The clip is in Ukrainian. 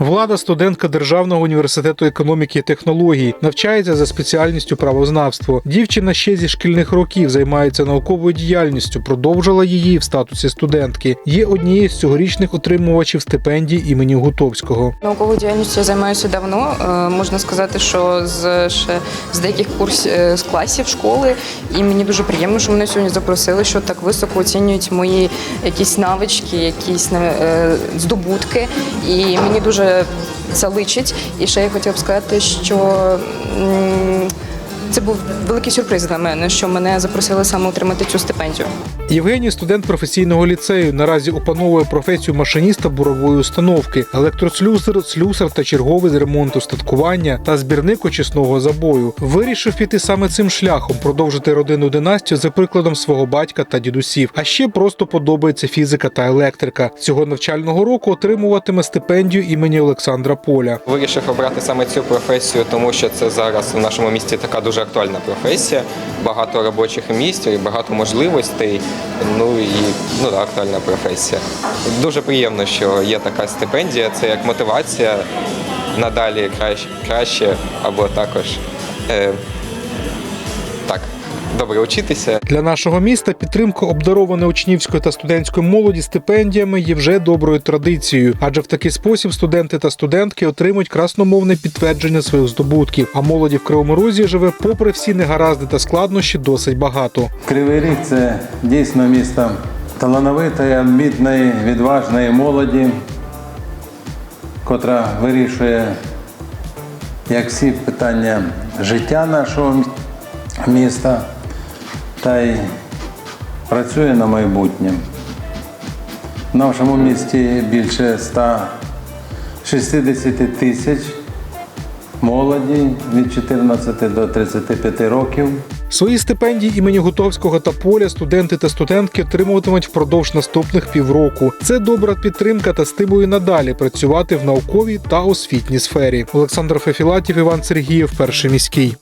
Влада, студентка Державного університету економіки і технологій, навчається за спеціальністю правознавство. Дівчина ще зі шкільних років займається науковою діяльністю, продовжила її в статусі студентки. Є однією з цьогорічних отримувачів стипендій імені Гутовського. Науковою діяльністю я займаюся давно. Е, Можна сказати, що з ще з деяких курсів е, з класів школи, і мені дуже приємно, що мене сьогодні запросили, що так високо оцінюють мої якісь навички, якісь е, здобутки. І мені дуже це личить. І ще я хотіла б сказати, що це був великий сюрприз для мене, що мене запросили саме отримати цю стипендію. Євгеній студент професійного ліцею. Наразі опановує професію машиніста бурової установки, електрослюсар, слюсар та черговий з ремонту статкування та збірник очисного забою. Вирішив піти саме цим шляхом, продовжити родинну династію за прикладом свого батька та дідусів. А ще просто подобається фізика та електрика. Цього навчального року отримуватиме стипендію імені Олександра Поля. Вирішив обрати саме цю професію, тому що це зараз в нашому місті така дуже актуальна професія. Багато робочих місць багато можливостей. Ну і ну, да, актуальна професія. Дуже приємно, що є така стипендія. Це як мотивація надалі краще, краще або також е, так, добре вчитися. Для нашого міста підтримка обдарованої учнівської та студентської молоді стипендіями є вже доброю традицією, адже в такий спосіб студенти та студентки отримують красномовне підтвердження своїх здобутків. А молоді в Кривому Розі живе, попри всі негаразди та складнощі, досить багато. Кривий Ріг це дійсно місто талановитої, амбітної, відважної молоді, котра вирішує як всі питання життя нашого міста та й працює на майбутнє. В нашому місті більше 160 тисяч молоді від 14 до 35 років. Свої стипендії імені Гутовського та Поля студенти та студентки отримуватимуть впродовж наступних півроку. Це добра підтримка та стимує надалі працювати в науковій та освітній сфері. Олександр Фефілатів, Іван Сергієв, перший міський.